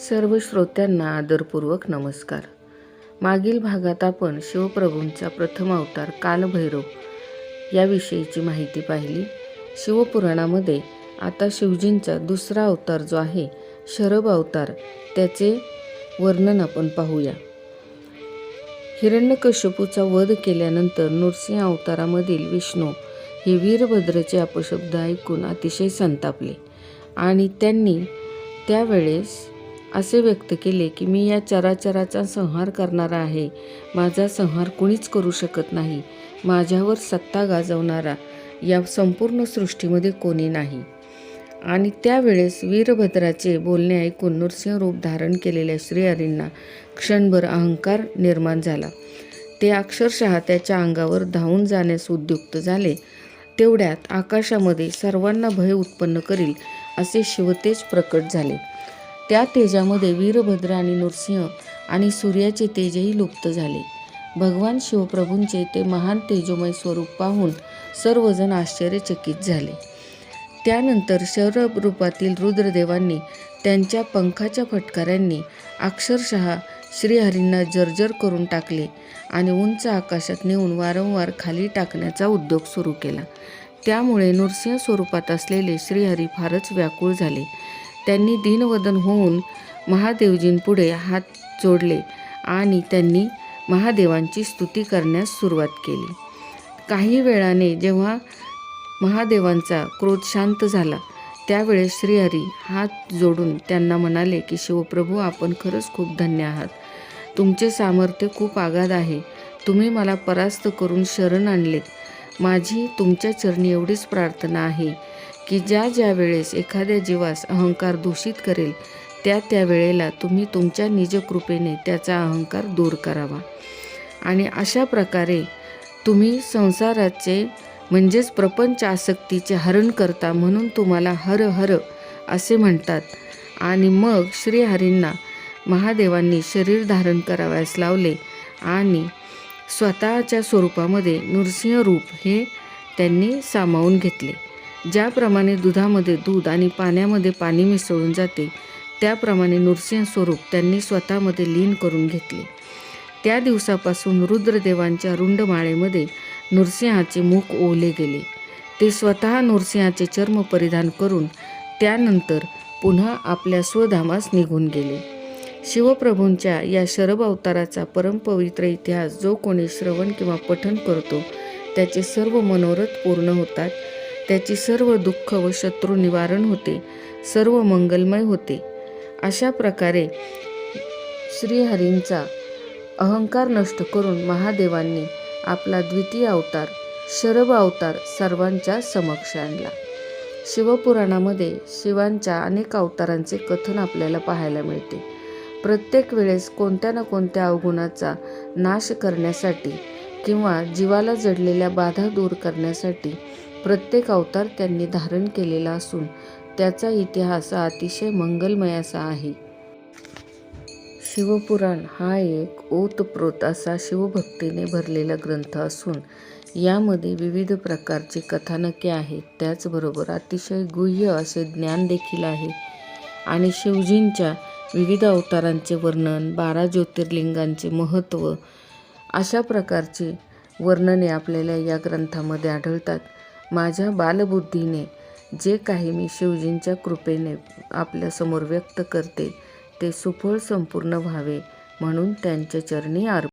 सर्व श्रोत्यांना आदरपूर्वक नमस्कार. मागील भागात आपण शिवप्रभूंचा प्रथम अवतार कालभैरव याविषयीची माहिती पाहिली. शिवपुराणामध्ये आता शिवजींचा दुसरा अवतार जो आहे शरभ अवतार त्याचे वर्णन आपण पाहूया. हिरण्यकश्यपूचा वध केल्यानंतर नृसिंह अवतारामधील विष्णू हे वीरभद्रचे अपशब्द ऐकून अतिशय संतापले आणि त्यांनी त्यावेळेस असे व्यक्त केले की मी या चराचराचा संहार करणारा आहे. माझा संहार कुणीच करू शकत नाही. माझ्यावर सत्ता गाजवणारा या संपूर्ण सृष्टीमध्ये कोणी नाही. आणि त्यावेळेस वीरभद्राचे बोलणे ऐकून नृसिंह रूप धारण केलेल्या श्रीहरींना क्षणभर अहंकार निर्माण झाला. ते अक्षरशः त्याच्या अंगावर धावून जाण्यास उद्युक्त झाले. तेवढ्यात आकाशामध्ये सर्वांना भय उत्पन्न करील असे शिवतेज प्रकट झाले. त्या तेजामध्ये वीरभद्र आणि नृसिंह आणि सूर्याचे तेजही लुप्त झाले. भगवान शिवप्रभूंचे ते महान तेजोमय स्वरूप पाहून सर्वजण आश्चर्यचकित झाले. त्यानंतर शरभ रूपातील रुद्रदेवांनी त्यांच्या पंखाच्या फटकाऱ्यांनी अक्षरशः श्रीहरींना जर्जर करून टाकले आणि उंच आकाशात नेऊन वारंवार खाली टाकण्याचा उद्योग सुरू केला. त्यामुळे नृसिंह स्वरूपात असलेले श्रीहरी फारच व्याकुळ झाले. त्यांनी दीनवदन होऊन महादेवजींपुढे हात जोडले आणि त्यांनी महादेवांची स्तुती करण्यास सुरुवात केली. काही वेळाने जेव्हा महादेवांचा क्रोध शांत झाला त्यावेळेस श्रीहरी हात जोडून त्यांना म्हणाले की शिवप्रभू आपण खरंच खूप धन्य आहात. तुमचे सामर्थ्य खूप आघात आहे. तुम्ही मला परास्त करून शरण आणलेत. माझी तुमच्या चरणी एवढीच प्रार्थना आहे. की ज्या ज्या वेळेस एखाद्या जीवास अहंकार दूषित करेल त्या त्या वेळेला तुम्ही तुमच्या निजकृपेने त्याचा अहंकार दूर करावा. आणि अशा प्रकारे तुम्ही संसाराचे म्हणजेच प्रपंच आसक्तीचे हरण करता म्हणून तुम्हाला हर हर असे म्हणतात. आणि मग श्रीहरींना महादेवांनी शरीर धारण करावयास लावले आणि स्वतःच्या स्वरूपामध्ये नृसिंह रूप हे त्यांनी सामावून घेतले. ज्याप्रमाणे दुधामध्ये दूध आणि पाण्यामध्ये पाणी मिसळून जाते त्याप्रमाणे नृसिंह स्वरूप त्यांनी स्वतःमध्ये लीन करून घेतले. त्या दिवसापासून रुद्रदेवांच्या रुंडमाळेमध्ये नृसिंहाचे मुख ओवले गेले. ते स्वतः नृसिंहाचे चर्म परिधान करून त्यानंतर पुन्हा आपल्या स्वधामास निघून गेले. शिवप्रभूंच्या या शरभ अवताराचा परमपवित्र इतिहास जो कोणी श्रवण किंवा पठण करतो त्याचे सर्व मनोरथ पूर्ण होतात. त्याची सर्व दुःख व शत्रू निवारण होते सर्व मंगलमय होते. अशा प्रकारे श्रीहरींचा अहंकार नष्ट करून महादेवांनी आपला द्वितीय अवतार शरभ अवतार सर्वांच्या समक्ष आणला. शिवपुराणामध्ये शिवांच्या अनेक अवतारांचे कथन आपल्याला पाहायला मिळते. प्रत्येक वेळेस कोणत्या ना कोणत्या अवगुणाचा नाश करण्यासाठी किंवा जीवाला जडलेल्या बाधा दूर करण्यासाठी प्रत्येक अवतार त्यांनी धारण केलेला असून त्याचा इतिहास हा अतिशय मंगलमय असा आहे. शिवपुराण हा एक ओतप्रोत असा शिवभक्तीने भरलेला ग्रंथ असून यामध्ये विविध प्रकारची कथानके आहेत. त्याचबरोबर अतिशय गुह्य असे ज्ञान देखील आहे. आणि शिवजींच्या विविध अवतारांचे वर्णन बारा ज्योतिर्लिंगांचे महत्त्व अशा प्रकारची वर्णने आपल्याला या ग्रंथामध्ये आढळतात. माझ्या बालबुद्धीने जे काही मी शिवजींच्या कृपेने आपल्यासमोर व्यक्त करते ते सुफळ संपूर्ण व्हावे म्हणून त्यांच्या चरणी अर्प